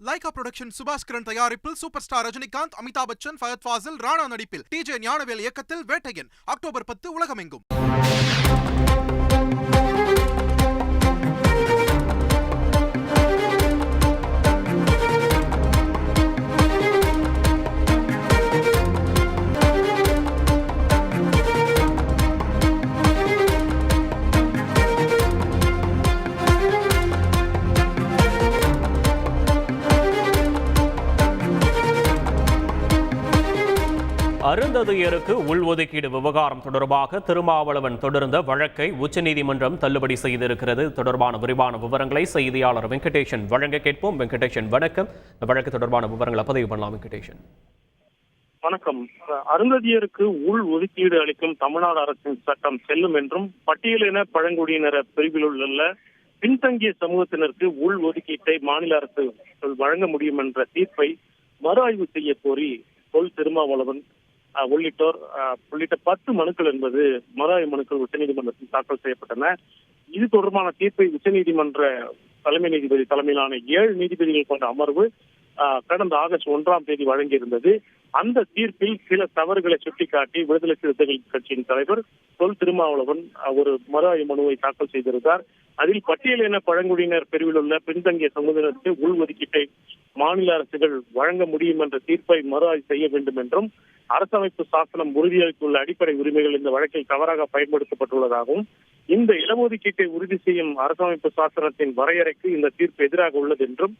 Lyca production Subaskaran தயாரிப்பில் super star Rajinikanth Amitabh Bachchan Fahadh Faasil Rana நடிப்பில் TJ Gnanavel இயக்கத்தில் வேட்டையன் அக்டோபர் பத்து உலகமெங்கும். அருந்ததியருக்கு உள்ஒதுக்கீடு விவகாரம் தொடர்பாக திருமாவளவன் தொடர்ந்த வழக்கை உச்சநீதிமன்றம் தள்ளுபடி செய்திருக்கிறது. தொடர்பான விரிவான விவரங்களை செய்தியாளர் வெங்கடேஷன் வழங்க கேட்போம். வெங்கடேஷன் வணக்கம். இந்த வழக்கு தொடர்பான விவரங்களை பதிவு பண்ணலாம் வெங்கடேஷன். வணக்கம். அருந்ததியருக்கு உள் ஒதுக்கீடு அளிக்கும் தமிழ்நாடு அரசின் சட்டம் செல்லும் என்றும் பட்டியலின பழங்குடியினர் பிரிவில் உள்ள பின்தங்கிய சமூகத்தினருக்கு உள் ஒதுக்கீட்டை மாநில அரசு வழங்க முடியும் என்ற தீர்ப்பை மறு ஆய்வு செய்ய கோரி தொல் திருமாவளவன் உள்ளிட்டோர் உள்ளிட்ட பத்து மனுக்கள் என்பது மறுஆய்வு மனுக்கள் உச்சநீதிமன்றத்தில் தாக்கல் செய்யப்பட்டன. இது தொடர்பான தீர்ப்பை உச்சநீதிமன்ற தலைமை நீதிபதி தலைமையிலான ஏழு நீதிபதிகள் கொண்ட அமர்வு ஆஹ், கடந்த ஆகஸ்ட் ஒன்றாம் தேதி வழங்கியிருந்தது. அந்த தீர்ப்பில் சில தவறுகளை சுட்டிக்காட்டி விடுதலை சிறுத்தைகள் கட்சியின் தலைவர் தொல் திருமாவளவன் ஒரு மறு ஆய்வு மனுவை தாக்கல் செய்திருந்தார். அதில் பட்டியலின பழங்குடியினர் பிரிவில் உள்ள பின்தங்கிய சமூகத்தினருக்கு உள்ஒதுக்கீட்டை மாநில அரசுகள் வழங்க முடியும் என்ற தீர்ப்பை மறு ஆய்வு செய்ய வேண்டும் என்றும் அரசமைப்பு சாசனம் உறுதியளித்துள்ள அடிப்படை உரிமைகள் இந்த வழக்கில் தவறாக பயன்படுத்தப்பட்டுள்ளதாகவும் இந்த இடஒதுக்கீட்டை உறுதி செய்யும் அரசமைப்பு சாசனத்தின் வரையறைக்கு இந்த தீர்ப்பு எதிராக உள்ளது என்றும்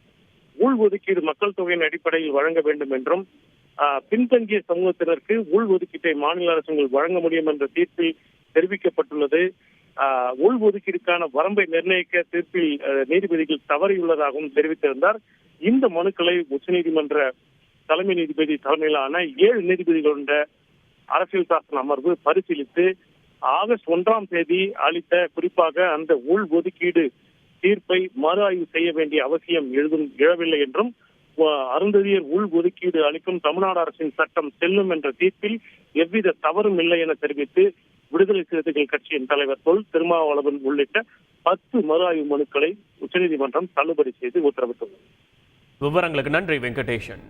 உள் ஒதுக்கீடு மக்கள் தொகையின் அடிப்படையில் வழங்க வேண்டும் என்றும் பின்தங்கிய சமூகத்தினருக்கு உள் ஒதுக்கீட்டை மாநில அரசுகள் வழங்க முடியும் என்ற தீர்ப்பில் தெரிவிக்கப்பட்டுள்ளது. உள் ஒதுக்கீடுக்கான வரம்பை நிர்ணயிக்க தீர்ப்பில் நீதிபதிகள் தவறியுள்ளதாகவும் தெரிவித்திருந்தார். இந்த மனுக்களை உச்சநீதிமன்ற தலைமை நீதிபதி தலைமையிலான ஏழு நீதிபதிகள் கொண்ட அரசியல் சாசன அமர்வு பரிசீலித்து ஆகஸ்ட் ஒன்றாம் தேதி அளித்த குறிப்பாக அந்த உள் ஒதுக்கீடு தீர்ப்பை மறு ஆய்வு செய்ய வேண்டிய அவசியம் எழுதும் எழவில்லை என்றும் அருந்ததியர் உள் ஒதுக்கீடு அளிக்கும் தமிழ்நாடு அரசின் சட்டம் செல்லும் என்ற தீர்ப்பில் எவ்வித தவறும் இல்லை என தெரிவித்து விடுதலை சிறுத்தைகள் கட்சியின் தலைவர் தொல் திருமாவளவன் உள்ளிட்ட பத்து மறு ஆய்வு மனுக்களை உச்சநீதிமன்றம் தள்ளுபடி செய்து உத்தரவிட்டுள்ளது. விவரங்களுக்கு நன்றி வெங்கடேஷன்.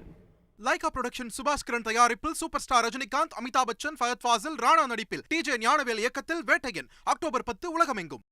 லைகா புரொடக்ஷன் சுபாஸ்கரன் தயாரிப்பில் சூப்பர் ஸ்டார் ரஜினிகாந்த் அமிதாப் பச்சன் ஃபயத் ஃபாசில் ராணா நடிப்பில் டிஜே ஞானவேல் இயக்கத்தில் வேட்டையன் அக்டோபர் பத்து உலகமெங்கும்.